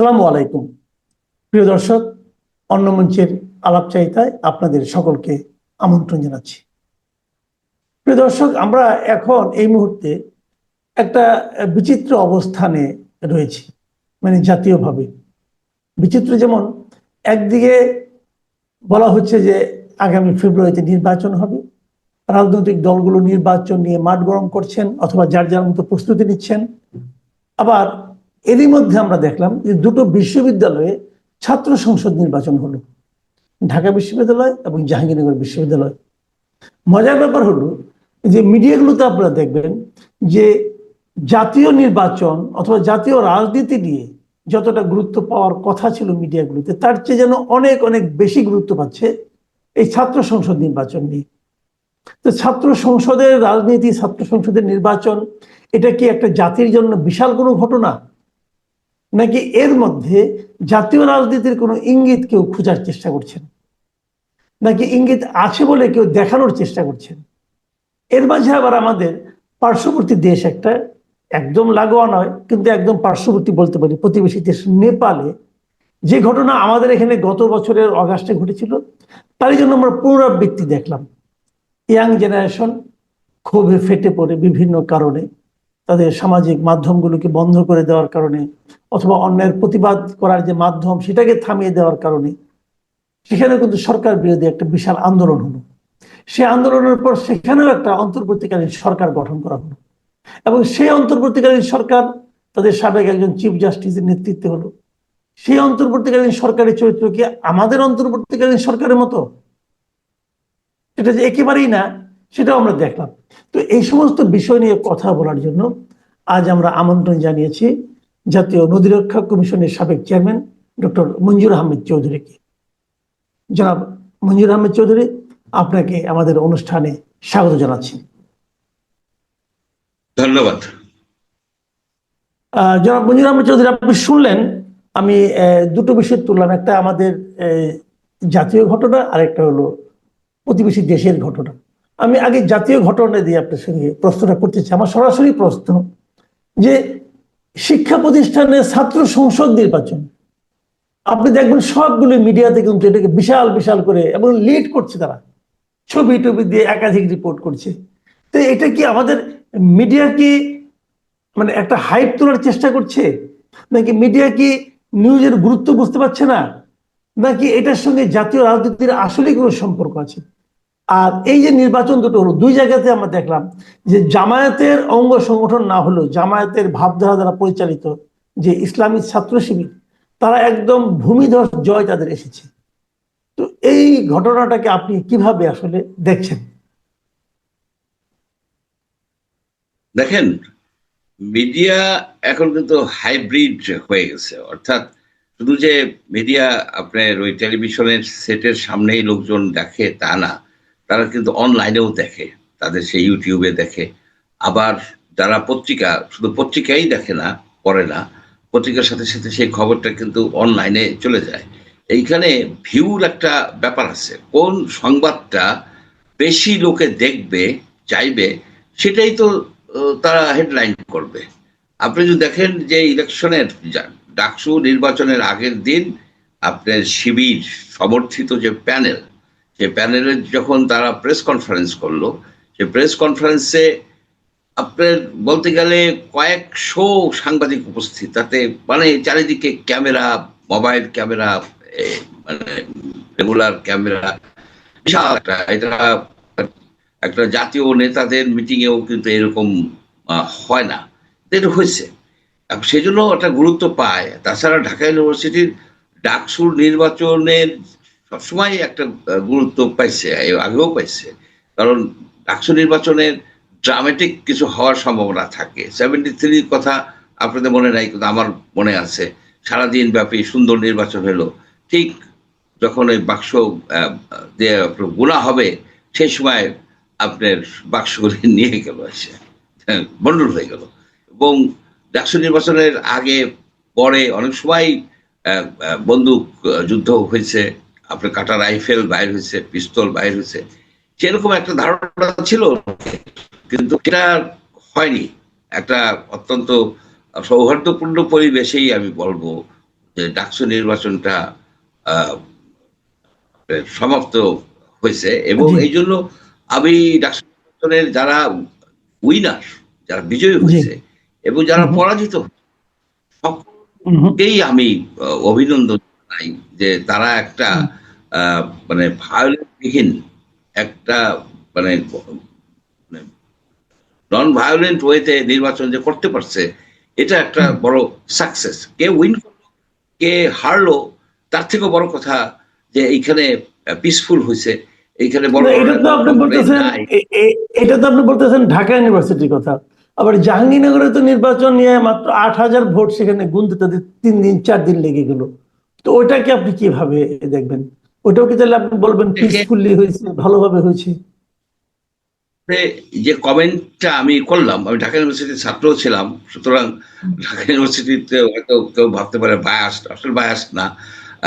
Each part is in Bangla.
আসসালামু আলাইকুম। প্রিয় দর্শক, অন্য মঞ্চের আলাপ আলাপচারিতায় আপনাদের সকলকে আমন্ত্রণ জানাচ্ছি। প্রিয় দর্শক, আমরা এখন এই মুহূর্তে একটা বিচিত্র অবস্থানে রয়েছি মানে জাতীয়ভাবে। বিচিত্র যেমন একদিকে বলা হচ্ছে যে আগামী ফেব্রুয়ারিতে নির্বাচন হবে, রাজনৈতিক দলগুলো নির্বাচন নিয়ে মাঠ গরম করছেন অথবা যার যার মতো প্রস্তুতি নিচ্ছেন। আবার এরই মধ্যে আমরা দেখলাম যে দুটো বিশ্ববিদ্যালয়ে ছাত্র সংসদ নির্বাচন হলো। ঢাকা বিশ্ববিদ্যালয় এবং জাহাঙ্গীরনগর বিশ্ববিদ্যালয়। মজার ব্যাপার হলো যে মিডিয়াগুলোতে আপনারা দেখবেন যে জাতীয় নির্বাচন অথবা জাতীয় রাজনীতি নিয়ে যতটা গুরুত্ব পাওয়ার কথা ছিল মিডিয়াগুলোতে, তার চেয়ে যেন অনেক অনেক বেশি গুরুত্ব পাচ্ছে এই ছাত্র সংসদ নির্বাচন নিয়ে। তো ছাত্র সংসদের রাজনীতি, ছাত্র সংসদের নির্বাচন, এটা কি একটা জাতির জন্য বিশাল কোনো ঘটনা? নাকি এর মধ্যে জাতীয় রাজনীতির কোনো ইঙ্গিত কেউ খোঁজার চেষ্টা করছেন? নাকি ইঙ্গিত আছে বলে কেউ দেখানোর চেষ্টা করছেন? এর মাঝে আবার আমাদের পার্শ্ববর্তী দেশ একটা একদম লাগোয়া নয়, কিন্তু একদম পার্শ্ববর্তী বলতে পারি, প্রতিবেশী দেশ নেপালে যে ঘটনা আমাদের এখানে গত বছরের অগাস্টে ঘটেছিল, তারই জন্য আমরা পুনরাবৃত্তি দেখলাম। ইয়াং জেনারেশন ক্ষোভে ফেটে পড়ে বিভিন্ন কারণে। তাদের সামাজিক মাধ্যমগুলোকে বন্ধ করে দেওয়ার কারণে, অথবা অন্যের প্রতিবাদ করার যে মাধ্যম সেটাকে থামিয়ে দেওয়ার কারণে, সেখানে কিন্তু সরকার বিরোধী একটা বিশাল আন্দোলন হলো। সে আন্দোলনের পর সেখানেও একটা অন্তর্বর্তীকালীন সরকার গঠন করা হলো। এবং সেই অন্তর্বর্তীকালীন সরকার তাদের সাবেক একজন চিফ জাস্টিসের নেতৃত্বে হলো। সেই অন্তর্বর্তীকালীন সরকারের চরিত্র কি আমাদের অন্তর্বর্তীকালীন সরকারের মতো? এটা যে একেবারেই না, সেটাও আমরা দেখলাম। তো এই সমস্ত বিষয় নিয়ে কথা বলার জন্য আজ আমরা আমন্ত্রণ জানিয়েছি জাতীয় নদী রক্ষা কমিশনের সাবেক চেয়ারম্যান ডক্টর মঞ্জুর আহমেদ চৌধুরীকে। জনাব মঞ্জুর আহমেদ চৌধুরী আপনাকে আমাদের অনুষ্ঠানে স্বাগত জানাচ্ছি। ধন্যবাদ। জনাব মঞ্জুর আহমেদ চৌধুরী আপনি শুনলেন আমি দুটো বিষয় তুললাম। একটা আমাদের জাতীয় ঘটনা আর একটা হলো প্রতিবেশী দেশের ঘটনা। আমি আগে জাতীয় ঘটনা দিয়ে আপনার সঙ্গে প্রশ্নটা করতে চাই। আমার সরাসরি প্রশ্ন যে শিক্ষা প্রতিষ্ঠানে ছাত্র সংসদ নির্বাচন, আপনি দেখবেন সবগুলো মিডিয়াতে কিন্তু এটাকে বিশাল বিশাল করে এবং লিড করছে তারা। ছবি টবি দিয়ে একাধিক রিপোর্ট করছে। তো এটা কি আমাদের মিডিয়া কি মানে একটা হাইপ তোলার চেষ্টা করছে? নাকি মিডিয়া কি নিউজের গুরুত্ব বুঝতে পারছে না? নাকি এটার সঙ্গে জাতীয় রাজনীতির আসলে কোনো সম্পর্ক আছে? আর এই যে নির্বাচন দুটো হলো, দুই জায়গাতে আমরা দেখলাম যে জামায়াতের অঙ্গ সংগঠন না হলেও জামায়াতের ভাবধারা দ্বারা পরিচালিত যে ইসলামী ছাত্র শিবির, তারা একদম ভূমিধস জয় তাদের এসেছে। তো এই ঘটনাটাকে আপনি কীভাবে আসলে দেখছেন? দেখেন, মিডিয়া এখন কিন্তু হাইব্রিড হয়ে গেছে। অর্থাৎ শুধু যে মিডিয়া আপনার ওই টেলিভিশনের সেটের সামনেই লোকজন দেখে তা না তারা কিন্তু অনলাইনেও দেখে, তাদের সেই ইউটিউবে দেখে। আবার যারা পত্রিকা, শুধু পত্রিকাই দেখে না, পড়ে না, পত্রিকার সাথে সাথে সেই খবরটা কিন্তু অনলাইনে চলে যায়। এইখানে ভিউর একটা ব্যাপার আছে। কোন সংবাদটা বেশি লোকে দেখবে, চাইবে, সেটাই তো তারা হেডলাইন করবে। আপনি যদি দেখেন যে ইলেকশনের ডাকসু নির্বাচনের আগের দিন, আপনার শিবির সমর্থিত যে প্যানেল সে প্যানেলে যখন তারা প্রেস কনফারেন্স করল সে প্রেস কনফারেন্সে আপনার বলতে গেলে কয়েকশো সাংবাদিক উপস্থিত, তাতে মানে চারিদিকে ক্যামেরা, মোবাইল ক্যামেরা মানে রেগুলার ক্যামেরা, বিশাল একটা, এটা একটা জাতীয় নেতাদের মিটিংয়েও কিন্তু এরকম হয় না। এটা হয়েছে। সেই জন্য একটা গুরুত্ব পায়। তাছাড়া ঢাকা ইউনিভার্সিটির ডাকসুর নির্বাচনের সবসময় একটা গুরুত্ব পাইছে আগেও পাইছে। কারণ ডাকসু নির্বাচনের ড্রামেটিক কিছু হওয়ার সম্ভাবনা থাকে। সেভেন্টি থ্রির কথা আপনাদের মনে নাই কিন্তু আমার মনে আছে। সারাদিন ব্যাপী সুন্দর নির্বাচন হলো। ঠিক যখন ওই বাক্স দিয়ে গুণা হবে সেই সময় আপনার বাক্সগুলি নিয়ে গেল এসে। হ্যাঁ, বন্ডল হয়ে গেল। এবং ডাকসু নির্বাচনের আগে পরে অনেক সময় বন্দুক যুদ্ধ হয়েছে। আপনার কাটা রাইফেল বাইর হয়েছে পিস্তল বাইর হয়েছে। সেরকম একটা ধারণা ছিল কিন্তু সেটা হয়নি। একটা অত্যন্ত সৌহার্দ্যপূর্ণ পরিবেশেই আমি বলব যে ডাকসু নির্বাচনটা সমাপ্ত হয়েছে এবং এই জন্য আমি ডাকসু নির্বাচনের যারা উইনার যারা বিজয়ী হয়েছে এবং যারা। পরাজিত। সকলকেই আমি অভিনন্দন জানাই যে তারা একটা মানে ভায়োলেন্টবিহীন একটা মানে নন ভায়োলেন্ট ওয়েতে নির্বাচন যে করতে পারছে এটা একটা বড় সাকসেস কে উইন করল কে হারলো তার থেকেও বড় কথা যে এইখানে পিসফুল হয়েছে এইখানে বড় এটা তো আপনি বলতেছেন এটা তো আপনি বলতেছেন ঢাকা ইউনিভার্সিটির কথা। আবার জাহাঙ্গীরনগরে তো নির্বাচন নিয়ে মাত্র আট হাজার ভোট সেখানে গুনতে তাদের তিন দিন চার দিন লেগে গেল। তো ওটাকে আপনি কীভাবে দেখবেন? ওটাও কি তাহলে আপনি বলবেন পিসফুলি হয়েছে ভালোভাবে হয়েছে? যে- কমেন্টটা আমি করলাম আমি ঢাকা ইউনিভার্সিটির ছাত্র ছিলাম সুতরাং ঢাকা ইউনিভার্সিটিতে হয়তো কেউ ভাবতে পারে বায়াস আসলে বায়াস না।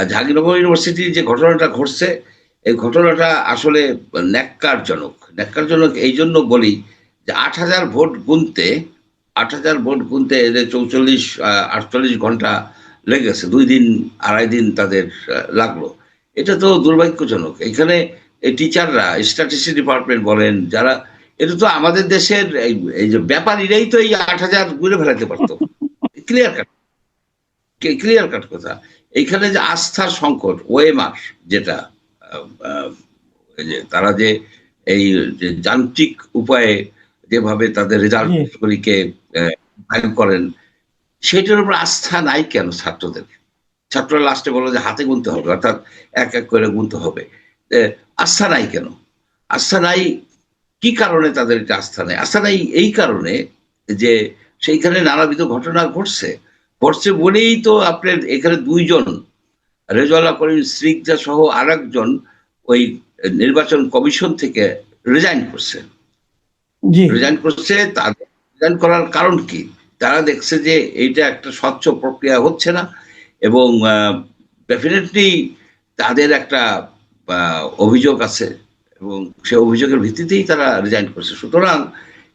জাহাঙ্গীরনগর ইউনিভার্সিটির যে ঘটনাটা ঘটছে এই ঘটনাটা আসলে ন্যাক্কারজনক। ন্যাক্কারজনক এই জন্য বলি যে আট হাজার ভোট গুনতে আট হাজার ভোট গুনতে এদের চৌচল্লিশ আটচল্লিশ ঘণ্টা লেগেছে। দুই দিন আড়াই দিন তাদের লাগল। এটা তো দুর্ভাগ্যজনক। এখানে এই টিচাররা স্ট্যাটিস্টিক ডিপার্টমেন্ট বলেন যারা এটা তো আমাদের দেশের এই যে ব্যাপারীরাই তো এই আট হাজার ঘুরে ফেলাতে পারতো। ক্লিয়ার কাট ক্লিয়ার কাট কথা। এইখানে যে আস্থার সংকট ওয়েমার যেটা যে তারা যে এই যে যান্ত্রিক উপায়ে যেভাবে তাদের রেজাল্ট জি। গুলিকে ফাইল করেন সেটার উপর আস্থা নাই কেন ছাত্রদের? ছাত্ররা লাস্টে বলল যে হাতে গুনতে হবে অর্থাৎ এক এক করে গুনতে হবে। আস্থা নাই কেন? আস্থা নাই কি কারণে তাদের এটা আস্থা নেই? আস্থা নাই এই কারণে যে সেইখানে নানাবিধ ঘটনা ঘটছে। ঘটছে বলেই তো আপনার এখানে দুইজন রেজওয়ালা করিম শ্রিকজা সহ আর একজন ওই নির্বাচন কমিশন থেকে রিজাইন করছে। জি। রিজাইন করছে তাদের রিজাইন করার কারণ কি? তারা দেখছে যে এইটা একটা স্বচ্ছ প্রক্রিয়া হচ্ছে না। এবং ডেফিনেটলি তাদের একটা অভিযোগ আছে এবং সে অভিযোগের ভিত্তিতেই তারা রিজাইন করছে। সুতরাং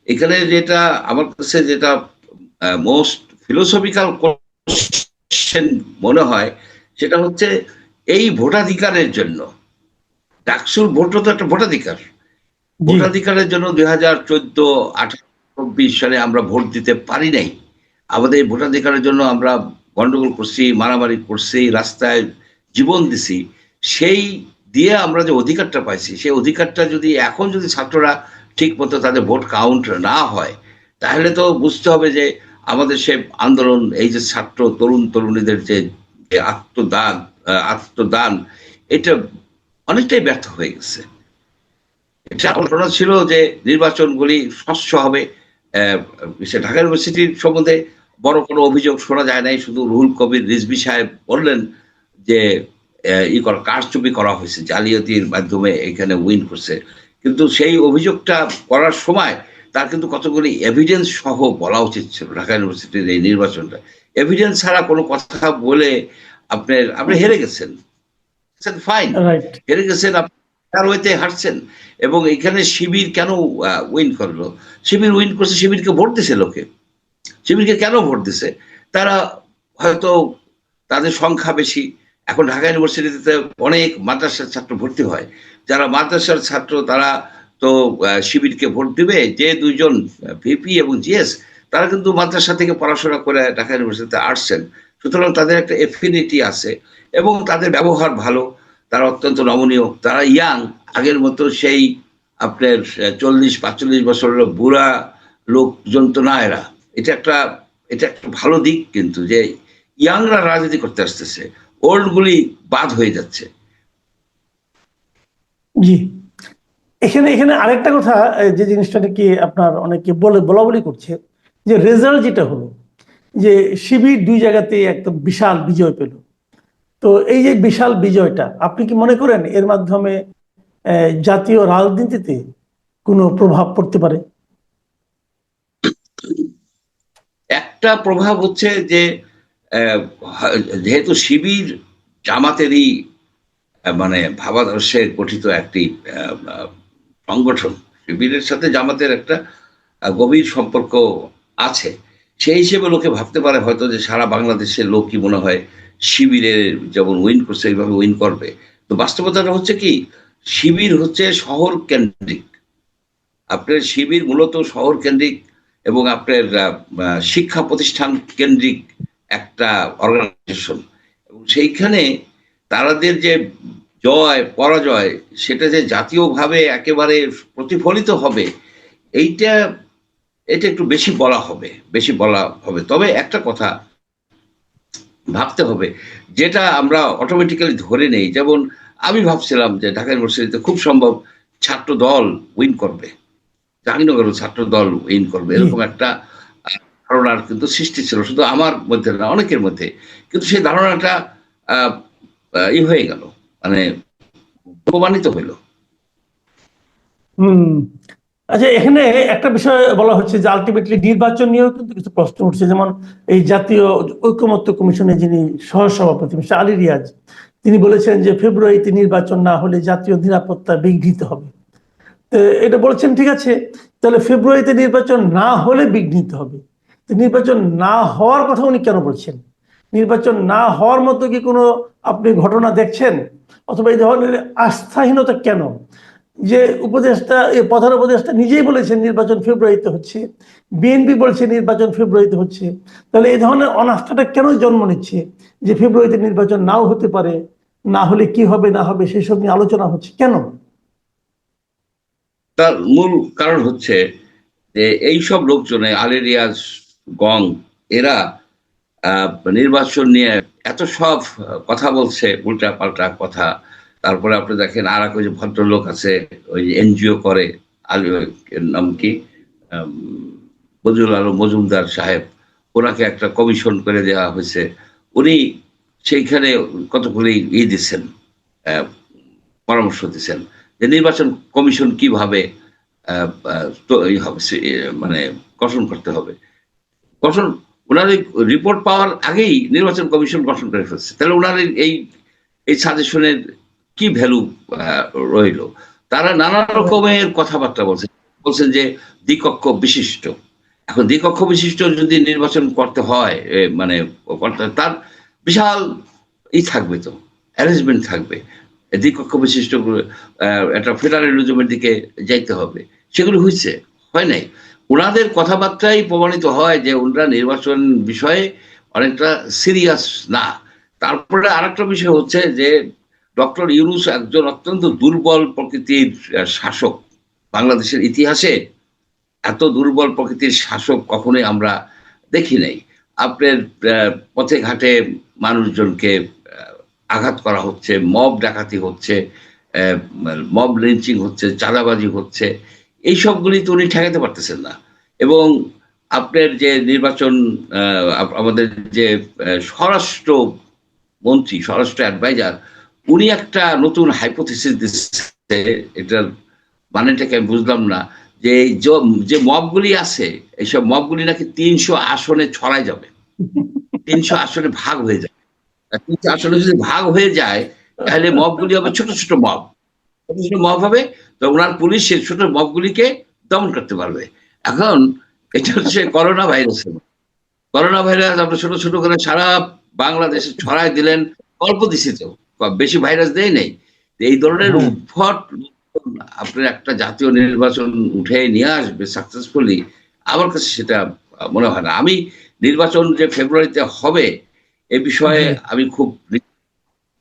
এখানে যেটা আমার কাছে যেটা মোস্ট ফিলোসফিক্যাল কোশ্চেন মনে হয় সেটা হচ্ছে এই ভোটাধিকারের জন্য ডাকসুর ভোটও তো একটা ভোটাধিকার। ভোটাধিকারের জন্য দুই হাজার চোদ্দ আঠারো চব্বিশ সালে আমরা ভোট দিতে পারি নাই। আমাদের এই ভোটাধিকারের জন্য আমরা গন্ডগোল করছি, মারামারি করছি, রাস্তায় জীবন দিছি, সেই দিয়ে আমরা যে অধিকারটা পাইছি, সেই অধিকারটা যদি এখন যদি ছাত্ররা ঠিক মতো তাদের ভোট কাউন্ট না হয়, তাহলে তো বুঝতে হবে যে আমাদের সে আন্দোলন, এই যে ছাত্র, তরুণ, তরুণীদের যে আত্মদান আত্মদান, এটা অনেকটাই ব্যর্থ হয়ে গেছে। এটা আলোচনা ছিল যে নির্বাচনগুলি স্বচ্ছ হবে ঢাকা ইউনিভার্সিটির সম্বন্ধে বড় কোনো অভিযোগ শোনা যায় নাই শুধু রুহুল কবির রিজভি সাহেব বললেন যে ই করা কারচুপি করা হয়েছে জালিয়াতির মাধ্যমে এখানে উইন করছে। কিন্তু সেই অভিযোগটা করার সময় তার কিন্তু কতগুলি এভিডেন্স সহ বলা উচিত ছিল ঢাকা ইউনিভার্সিটির এই নির্বাচনটা। এভিডেন্স ছাড়া কোনো কথা বলে আপনার আপনি হেরে গেছেন। ফাইন হেরে গেছেন আপনি ওয়েতে হারছেন। এবং এখানে শিবির কেন উইন করল? শিবির উইন করছে শিবিরকে ভোট দিছে লোকে। শিবিরকে কেন ভোট দিছে? তারা হয়তো তাদের সংখ্যা বেশি। এখন ঢাকা ইউনিভার্সিটিতে অনেক মাদ্রাসার ছাত্র ভর্তি হয়। যারা মাদ্রাসার ছাত্র, তারা তো শিবিরকে ভোট দিবে। যে দুইজন ভিপি এবং জিএস, তারা কিন্তু মাদ্রাসা থেকে পড়াশোনা করে ঢাকা ইউনিভার্সিটিতে আসছেন। সুতরাং তাদের একটা এফিনিটি আছে এবং তাদের ব্যবহার ভালো। তারা অত্যন্ত নমনীয়। তারা ইয়াং আগের মতো সেই আপনার চল্লিশ, পাঁচচল্লিশ বছরের বুড়া লোকজন তো না এরা। এটা একটা এটা একটা ভালো দিক কিন্তু যে ইয়াংরা রাজনীতি করতে আসতেছে, ওল্ডগুলি বাদ হয়ে যাচ্ছে। জি। এখানে এখানে আরেকটা কথা যে জিনিসটা নাকি আপনার অনেকে বলে, বলা বলি করছে, যে রেজাল্ট যেটা হলো, যে শিবির দুই জায়গাতেই একটা বিশাল বিজয় পেল। তো এই যে বিশাল বিজয়টা, আপনি কি মনে করেন এর মাধ্যমে জাতীয় রাজনীতিতে কোনো প্রভাব পড়তে পারে? একটা প্রভাব হচ্ছে যে যেহেতু শিবির জামাতেরই মানে ভাবাদর্শে গঠিত একটি সংগঠন, শিবিরের সাথে জামাতের একটা গভীর সম্পর্ক আছে। সেই হিসেবে লোকে ভাবতে পারে হয়তো যে সারা বাংলাদেশের লোক কি মনে হয় শিবিরের যেমন উইন করছে, এইভাবে উইন করবে। তো বাস্তবতাটা হচ্ছে কি, শিবির হচ্ছে শহর কেন্দ্রিক। আপনার শিবির মূলত শহর কেন্দ্রিক এবং আপনার শিক্ষা প্রতিষ্ঠান কেন্দ্রিক একটা অর্গানাইজেশন এবং সেইখানে তারাদের যে জয়, পরাজয়, সেটা যে জাতীয়ভাবে একেবারে প্রতিফলিত হবে, এইটা, এটা একটু বেশি বলা হবে, বেশি বলা হবে। তবে একটা কথা ভাবতে হবে, যেটা আমরা অটোমেটিক্যালি ধরে নেই। যেমন আমি ভাবছিলাম যে ঢাকা ইউনিভার্সিটিতে খুব সম্ভব ছাত্র দল উইন করবে। জাহাঙ্গীরনগরের ছাত্র দল উইন করবে। এরকম একটা ধারণার কিন্তু সৃষ্টি ছিল। শুধু আমার মধ্যে না অনেকের মধ্যে। কিন্তু সেই ধারণাটা ই হয়ে গেল। মানে প্রমাণিত হইল। হুম। আচ্ছা এখানে একটা বিষয় বলা হচ্ছে যে আলটিমেটলি নির্বাচন নিয়েও কিন্তু কিছু প্রশ্ন উঠছে। যেমন এই জাতীয় ঐকমত্য কমিশনের যিনি সহসভাপতি মিস্টার আলী রিয়াজ তিনি বলেছেন যে ফেব্রুয়ারিতে নির্বাচন না হলে জাতীয় নিরাপত্তা বিঘ্নিত হবে। এটা বলেছেন, ঠিক আছে, তাহলে ফেব্রুয়ারিতে নির্বাচন না হলে বিঘ্নিত হবে। নির্বাচন না হওয়ার কথা উনি কেন বলছেন? নির্বাচন না হওয়ার মতো কি কোনো আপনি ঘটনা দেখছেন? অথবা এই ধরনের আস্থাহীনতা কেন? যে উপদেষ্টা প্রধান উপদেষ্টা নিজেই বলেছেন নির্বাচন ফেব্রুয়ারিতে হচ্ছে, বিএনপি বলছে নির্বাচন ফেব্রুয়ারিতে হচ্ছে। তাহলে এই ধরনের অনাস্থাটা কেন জন্ম নিচ্ছে? যে ফেব্রুয়ারিতে নির্বাচন নাও হতে পারে, না হলে কি হবে, না হবে সেসব নিয়ে আলোচনা হচ্ছে কেন? তার মূল কারণ হচ্ছে যে এইসব লোকজনে আলী রিয়াজ গং, এরা নির্বাচন নিয়ে এত সব কথা বলছে উল্টা পাল্টা কথা। তারপরে আপনি দেখেন আর এক যে ভদ্রলোক আছে, ওই এনজিও করে, আলী নাম কি? বজুল আলম মজুমদার সাহেব, ওনাকে একটা কমিশন করে দেওয়া হয়েছে। উনি সেইখানে কতগুলি ই দিচ্ছেন পরামর্শ দিচ্ছেন। যে নির্বাচন কমিশন কীভাবে মানে গঠন করতে হবে। গঠন, ওনার রিপোর্ট পাওয়ার আগেই নির্বাচন কমিশন গঠন করে ফেলছে। তাহলে ওনার এই- এই সাজেশনের কি ভ্যালু রইল? তারা নানা রকমের কথাবার্তা বলছেন বলছেন যে দ্বিকক্ষ বিশিষ্ট। এখন দ্বিকক্ষ বিশিষ্ট যদি নির্বাচন করতে হয় মানে তার বিশাল ই থাকবে তো অ্যারেঞ্জমেন্ট থাকবে। দ্বিকক্ষ বিশিষ্ট একটা ফেডারেলিজমের দিকে যাইতে হবে। সেগুলো হয়েছে হয় নাই? ওনাদের কথাবার্তাই প্রমাণিত হয় যে ওনারা নির্বাচন বিষয়ে অনেকটা সিরিয়াস না। তারপরে আরেকটা বিষয় হচ্ছে যে ডক্টর ইউনুস একজন অত্যন্ত দুর্বল প্রকৃতির শাসক। বাংলাদেশের ইতিহাসে এত দুর্বল প্রকৃতির শাসক কখনোই আমরা দেখি নাই। আপনার পথে ঘাটে মানুষজনকে আঘাত করা হচ্ছে মব ডাকাতি হচ্ছে মব লিঞ্চিং হচ্ছে, চাঁদাবাজি হচ্ছে এই সবগুলি তো উনি ঠেকাতে পারতেছেন না। এবং আপনার যে নির্বাচন আমাদের যে স্বরাষ্ট্র মন্ত্রী, স্বরাষ্ট্র অ্যাডভাইজার উনি একটা নতুন হাইপোথিসিস দিচ্ছে, এটার মানেটাকে আমি বুঝলাম না, যে যে মবগুলি আছে, এইসব মবগুলি নাকি তিনশো আসনে ছড়ায় যাবে, তিনশো আসনে ভাগ হয়ে যাবে। আর তিনশো আসনে যদি ভাগ হয়ে যায় তাহলে মবগুলি হবে ছোট ছোট মব ছোট ছোট মব হবে তো ওনার পুলিশ সেই ছোট মবগুলিকে দমন করতে পারবে এখন এটা হচ্ছে করোনা ভাইরাসের মতো। করোনা ভাইরাস আপনি ছোট ছোট করে সারা বাংলাদেশে ছড়াই দিলেন অল্প দিছে তো বেশি ভাইরাস দেয় নেই এই ধরনের। উদ্ভট আপনার একটা জাতীয় নির্বাচন উঠে নিয়ে আসবে সাকসেসফুলি আমার কাছে সেটা মনে হয় না আমি নির্বাচন যে ফেব্রুয়ারিতে হবে এ বিষয়ে আমি খুব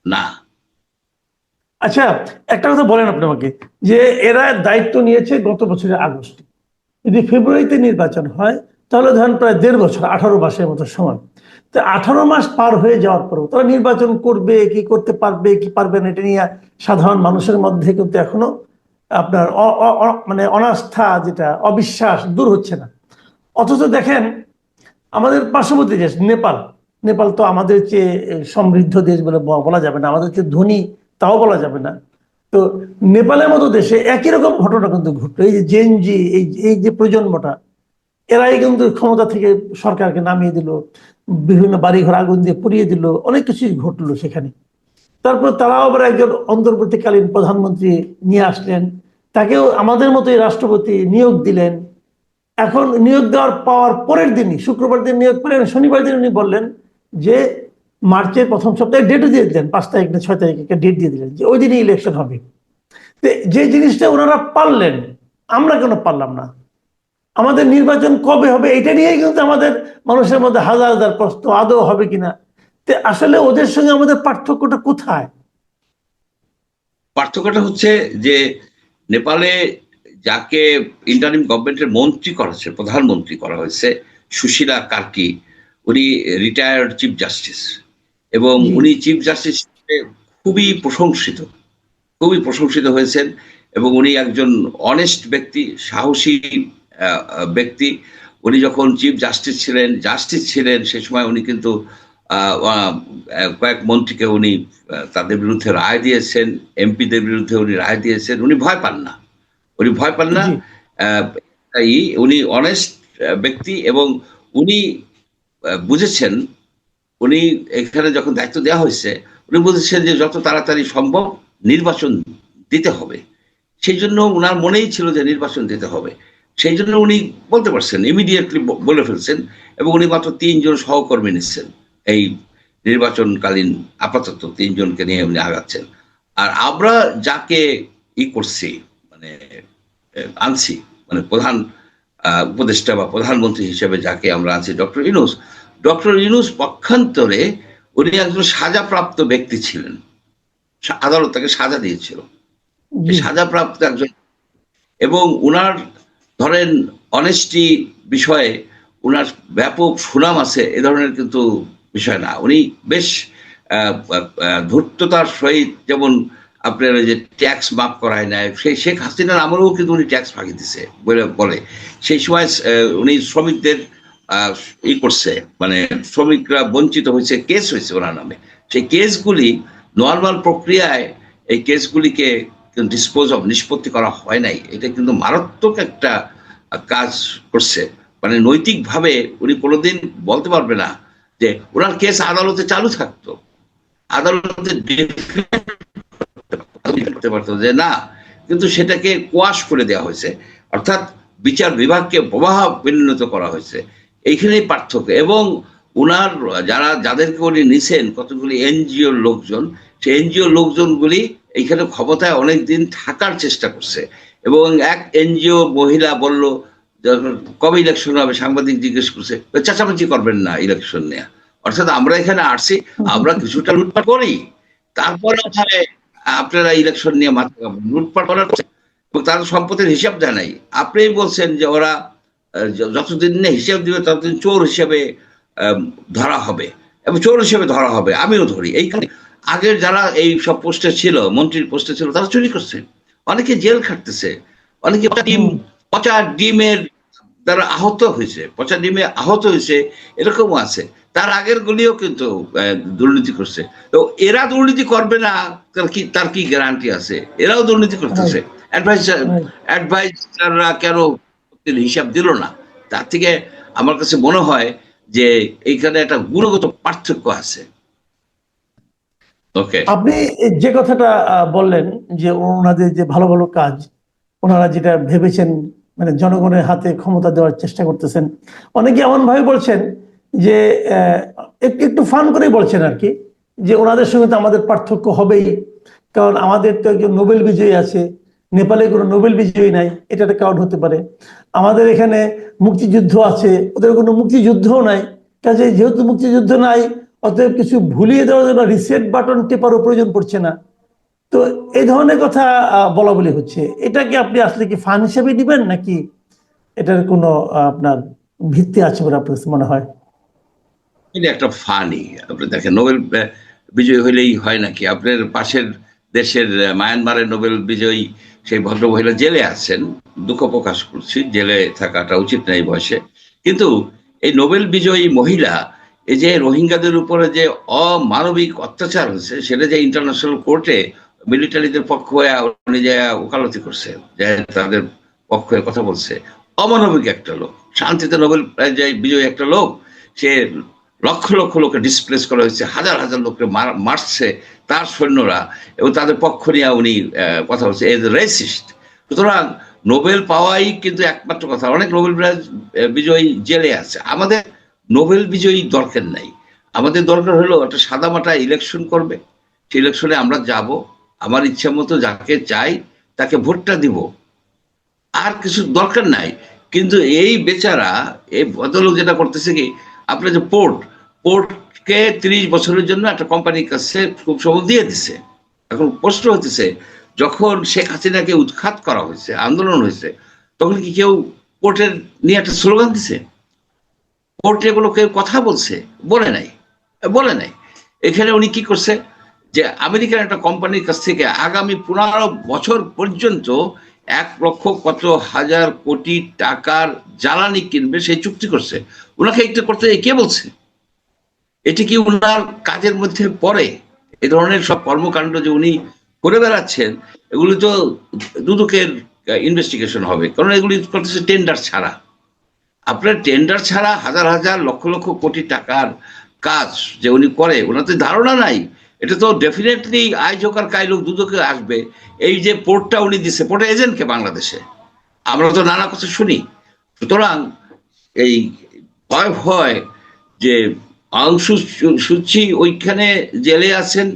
না। আচ্ছা একটা কথা বলেন আপনি আমাকে যে এরা দায়িত্ব নিয়েছে গত বছরের আগস্টে। যদি ফেব্রুয়ারিতে নির্বাচন হয় তাহলে ধরেন প্রায় দেড় বছর আঠারো মাসের মতো সময় তো আঠারো মাস পার হয়ে যাওয়ার পরেও তারা নির্বাচন করবে কি করতে পারবে কি পারবে না এটা নিয়ে সাধারণ মানুষের মধ্যে কিন্তু এখনও আপনার মানে অনাস্থা যেটা অবিশ্বাস দূর হচ্ছে না। অথচ দেখেন আমাদের পার্শ্ববর্তী দেশ নেপাল নেপাল তো আমাদের চেয়ে সমৃদ্ধ দেশ বলে বলা যাবে না। আমাদের চেয়ে ধনী তাও বলা যাবে না। তো নেপালের মতো দেশে একই রকম ঘটনা কিন্তু ঘটলো। এই যে জেনজি এই এই যে প্রজন্মটা, এরাই কিন্তু ক্ষমতা থেকে সরকারকে নামিয়ে দিল, বিভিন্ন বাড়িঘর আগুন দিয়ে পুড়িয়ে দিল, অনেক কিছুই ঘটলো সেখানে। তারপর তারাও আবার একজন অন্তর্বর্তীকালীন প্রধানমন্ত্রী নিয়ে আসলেন। তাকেও আমাদের মতোই রাষ্ট্রপতি নিয়োগ দিলেন। এখন নিয়োগ দেওয়ার পাওয়ার পরের দিনই, শুক্রবার দিন নিয়োগ পেলেন, শনিবার দিন উনি বললেন যে মার্চের প্রথম সপ্তাহে ডেটও দিয়ে দিলেন, পাঁচ তারিখ না ছয় তারিখে ডেট দিয়ে দিলেন যে ওই দিনই ইলেকশন হবে। যে জিনিসটা ওনারা পারলেন, আমরা কেন পারলাম না? আমাদের নির্বাচন কবে হবে এটা নিয়েই কিন্তু আমাদের মানুষের মধ্যে হাজার হাজার প্রশ্ন, আদৌ হবে কিনা? আসলে ওদের সঙ্গে আমাদের পার্থক্যটা কোথায়? পার্থক্যটা হচ্ছে যে নেপালে যাকে ইন্টারিম গভর্নমেন্টের মন্ত্রী করা হয়েছে, প্রধানমন্ত্রী করা হয়েছে, সুশীলা কার্কি উনি রিটায়ার্ড চিফ জাস্টিস এবং উনি চিফ জাস্টিস খুবই প্রশংসিত খুবই প্রশংসিত হয়েছেন এবং উনি একজন অনেস্ট ব্যক্তি সাহসী ব্যক্তি। উনি যখন চিফ জাস্টিস ছিলেন জাস্টিস ছিলেন সে সময় উনি কিন্তু কয়েক মন্ত্রীকে উনি তাদের বিরুদ্ধে রায় দিয়েছেন এমপিদের বিরুদ্ধে উনি রায় দিয়েছেন। উনি ভয় পান না। উনি ভয় পান না। তাই উনি অনেস্ট ব্যক্তি এবং উনি বুঝেছেন, উনি এখানে যখন দায়িত্ব দেওয়া হয়েছে, উনি বুঝেছেন যে যত তাড়াতাড়ি সম্ভব নির্বাচন দিতে হবে। সেই জন্য ওনার মনেই ছিল যে নির্বাচন দিতে হবে। সেই জন্য উনি বলতে পারছেন ইমিডিয়েটলি বলে ফেলছেন এবং উনি মাত্র তিনজন সহকর্মী নিচ্ছেন। এই নির্বাচনকালীন আপাতত তিনজনকে নিয়ে উনি আগাচ্ছেন। আর আমরা যাকে ই করছি মানে আনছি মানে প্রধান উপদেষ্টা বা প্রধানমন্ত্রী হিসেবে যাকে আমরা আনছি ডক্টর ইনুস ডক্টর ইনুস পক্ষান্তরে উনি একজন সাজাপ্রাপ্ত ব্যক্তি ছিলেন। আদালত তাকে সাজা দিয়েছিল। সাজাপ্রাপ্ত একজন। এবং উনার ধরেন অনেস্টি বিষয়ে উনার ব্যাপক সুনাম আছে এ ধরনের কিন্তু বিষয় না। উনি বেশ ধূর্ততার সহিত যেমন আপনার যে ট্যাক্স মাফ করায় নেয় সেই শেখ হাসিনার আমলেও কিন্তু উনি ট্যাক্স ফাঁকি দিছে বলে বলে। সেই সময় উনি শ্রমিকদের ই করছে মানে শ্রমিকরা বঞ্চিত হয়েছে কেস হয়েছে ওনার নামে। সেই কেসগুলি নর্মাল প্রক্রিয়ায় এই কেসগুলিকে ডিসপোজ অফ নিষ্পত্তি করা হয় নাই। এটা কিন্তু মারাত্মক একটা কাজ করছে। মানে নৈতিকভাবে উনি কোনোদিন বলতে পারবে না যে, ওনার কেস আদালতে চালু থাকতো। আদালতে defend করতে পারতো যে না, কিন্তু সেটাকে কোয়াশ করে দেওয়া হয়েছে। অর্থাৎ বিচার বিভাগকে প্রবাহ পরিণত করা হয়েছে। এইখানেই পার্থক্য। এবং উনার, যারা, যাদেরকে উনি নিছেন, কতগুলি এনজিওর লোকজন, সেই এনজিও লোকজনগুলি এইখানে ক্ষমতায় অনেক দিন থাকার চেষ্টা করছে। এবং এক এনজিও মহিলা বলল কবে ইলেকশন হবে? সাংবাদিক জিজ্ঞেস করছে চেঁচামেচি করবেন না ইলেকশন নিয়ে। অর্থাৎ আমরা এখানে আসছি, আমরা কিছুটা লুটপাট করি। তারপরে আপনারা ইলেকশন নিয়ে মাথা কামান লুটপাট করার এবং তাদের সম্পত্তির হিসাব দেয় নাই আপনিই বলছেন যে ওরা যতদিন না হিসাব দিবে, ততদিন চোর হিসেবে ধরা হবে। এবং চোর হিসেবে ধরা হবে, আমিও ধরি। এইখানে আগের যারা এই সব পোস্টে ছিল, মন্ত্রীর পোস্টে ছিল, তারা চুরি করছে। অনেকে জেল খাটতেছে। অনেকে ডিম, পচা ডিমের দ্বারা আহত হয়েছে, পচা ডিমে আহত হয়েছে, এরকমও আছে। তার আগের গুলিও কিন্তু দুর্নীতি করছে। তো এরা দুর্নীতি করবে না তার কি তার কি গ্যারান্টি আছে? এরাও দুর্নীতি করতেছে। অ্যাডভাইসার অ্যাডভাইসাররা কেন হিসাব দিল না? তার থেকে আমার কাছে মনে হয় যে এইখানে একটা গুণগত পার্থক্য আছে। ওকে আপনি যে কথাটা বললেন যে ওনাদের যে ভালো ভালো কাজ ওনারা যেটা ভেবেছেন মানে জনগণের হাতে ক্ষমতা দেওয়ার চেষ্টা করতেছেন। অনেকে এমন ভাবে বলছেন যে একটু একটু ফান করেই বলছেন আর কি, যে ওনাদের সঙ্গে তো আমাদের পার্থক্য হবেই। কারণ আমাদের তো একজন নোবেল বিজয়ী আছে, নেপালে কোনো নোবেল বিজয়ী নাই, এটা একটা কারণ হতে পারে। আমাদের এখানে মুক্তিযুদ্ধ আছে, ওদের কোনো মুক্তিযুদ্ধও নাই। কাজে যেহেতু মুক্তিযুদ্ধ নাই, অতএব কিছু ভুলিয়ে দেওয়ার জন্য রিসেট বাটন টেপারও প্রয়োজন পড়ছে না। তো এই ধরনের কথা বলা বলি হচ্ছে। এটা কি আপনি আসলে কি ফান হিসেবে দিবেন নাকি এটার কোনো আপনার ভিত্তি আছে বলে আপনার মনে হয়? এটা একটা ফানি আপনি দেখেন নোবেল বিজয়ী হইলেই হয় নাকি? আপনার পাশের দেশের মায়ানমারের নোবেল বিজয়ী সেই ভদ্রমহিলা জেলে আছেন। দুঃখ প্রকাশ করছি, জেলে থাকাটা উচিত না এই বয়সে। কিন্তু এই নোবেল বিজয়ী মহিলা, এই যে রোহিঙ্গাদের উপরে যে অমানবিক অত্যাচার হয়েছে, সেটা যে ইন্টারন্যাশনাল কোর্টে মিলিটারিদের পক্ষ হয়ে উনি যে ওকালতি করছে, যে তাদের পক্ষ কথা বলছে, অমানবিক একটা লোক, শান্তিতে নোবেল বিজয়ী একটা লোক, সে লক্ষ লক্ষ লোকে ডিসপ্লেস করা হয়েছে, হাজার হাজার লোককে মার- মারছে তার সৈন্যরা এবং তাদের পক্ষ নিয়ে উনি কথা বলছে। এজ রেসিস্ট সুতরাং নোবেল পাওয়াই কিন্তু একমাত্র কথা। অনেক নোবেল বিজয়ী জেলে আছে। আমাদের নোবেল বিজয়ী দরকার নাই। আমাদের দরকার হলো একটা সাদামাটা ইলেকশন করবে। সেই ইলেকশনে আমরা যাব। আমার ইচ্ছা মতো যাকে চাই, তাকে ভোটটা দিব। আর কিছু দরকার নাই। কিন্তু এই বেচারা, এই ভদ্রলোক যেটা করতেছে কি আপনার যে পোর্ট পোর্টকে ত্রিশ বছরের জন্য একটা কোম্পানির কাছে খুব সময় দিয়ে দিছে। এখন প্রশ্ন হতেছে, যখন শেখ হাসিনাকে উৎখাত করা হয়েছে, আন্দোলন হয়েছে, তখন কি কেউ পোর্টের নিয়ে একটা স্লোগান দিছে? পোর্টে এগুলো কেউ কথা বলছে? বলে নাই। বলে নাই। এখানে উনি কি করছে? যে আমেরিকার একটা কোম্পানির কাছ থেকে আগামী পনেরো বছর পর্যন্ত এক লক্ষ কত হাজার কোটি টাকার জ্বালানি কিনবে সেই চুক্তি করছে। ওনাকে এটা করতে কে বলছে? এটি কি ওনার কাজের মধ্যে পড়ে? এ ধরনের সব কর্মকাণ্ড যে উনি করে বেড়াচ্ছেন, এগুলি তো দুদকের ইনভেস্টিগেশন হবে। কারণ এগুলি করতেছে টেন্ডার ছাড়া। আপনার টেন্ডার ছাড়া হাজার হাজার লক্ষ লক্ষ কোটি টাকার কাজ যে উনি করে, ওনার তো ধারণা নাই। এটা তো ডেফিনেটলি আয়োজক আর কাইলোক দুদকে আসবে। এই যে পোর্টটা উনি দিচ্ছে পোর্টের এজেন্টকে বাংলাদেশে? আমরা তো নানা কথা শুনি। সুতরাং এই ভয় ভয় যে অংশু সুচি ওইখানে জেলে আছেন,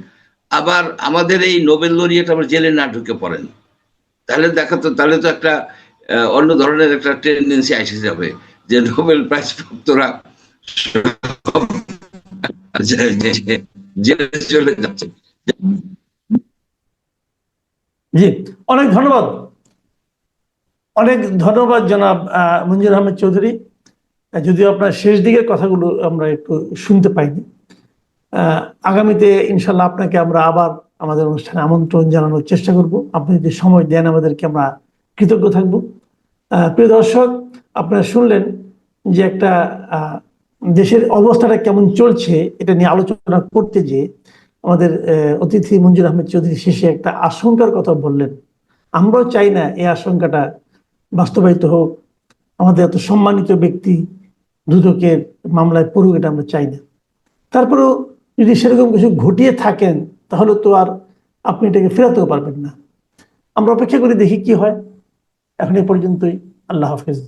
আবার আমাদের এই নোবেল লরিয়েট আবার জেলে না ঢুকে পড়েন। তাহলে দেখা তো তাহলে তো একটা অন্য ধরনের একটা টেন্ডেন্সি এসে যাবে যে নোবেল প্রাইজ প্রাপ্তরা জেলে যাচ্ছে। জি, অনেক ধন্যবাদ। অনেক ধন্যবাদ জনাব মঞ্জুর আহমেদ চৌধুরী। যদিও আপনার শেষ দিকের কথাগুলো আমরা একটু শুনতে পাইনি। আগামীতে ইনশাল্লাহ আপনাকে আমরা আবার আমাদের অনুষ্ঠানে আমন্ত্রণ জানানোর চেষ্টা করব। আপনি যদি সময় দেন, আমাদেরকে আমরা কৃতজ্ঞ থাকব। প্রিয় দর্শক, আপনারা শুনলেন যে একটা দেশের অবস্থাটা কেমন চলছে, এটা নিয়ে আলোচনা করতে যে আমাদের অতিথি মঞ্জুর আহমেদ চৌধুরী শেষে একটা আশঙ্কার কথা বললেন। আমরাও চাই না এই আশঙ্কাটা বাস্তবায়িত হোক। আমাদের এত সম্মানিত ব্যক্তি দুদকের মামলায় পড়ুক এটা আমরা চাই না। তারপরেও যদি সেরকম কিছু ঘটিয়ে থাকেন, তাহলে তো আর আপনি এটাকে ফেরাতেও পারবেন না। আমরা অপেক্ষা করে দেখি কি হয়। এখন এ পর্যন্তই। আল্লাহ হাফেজ।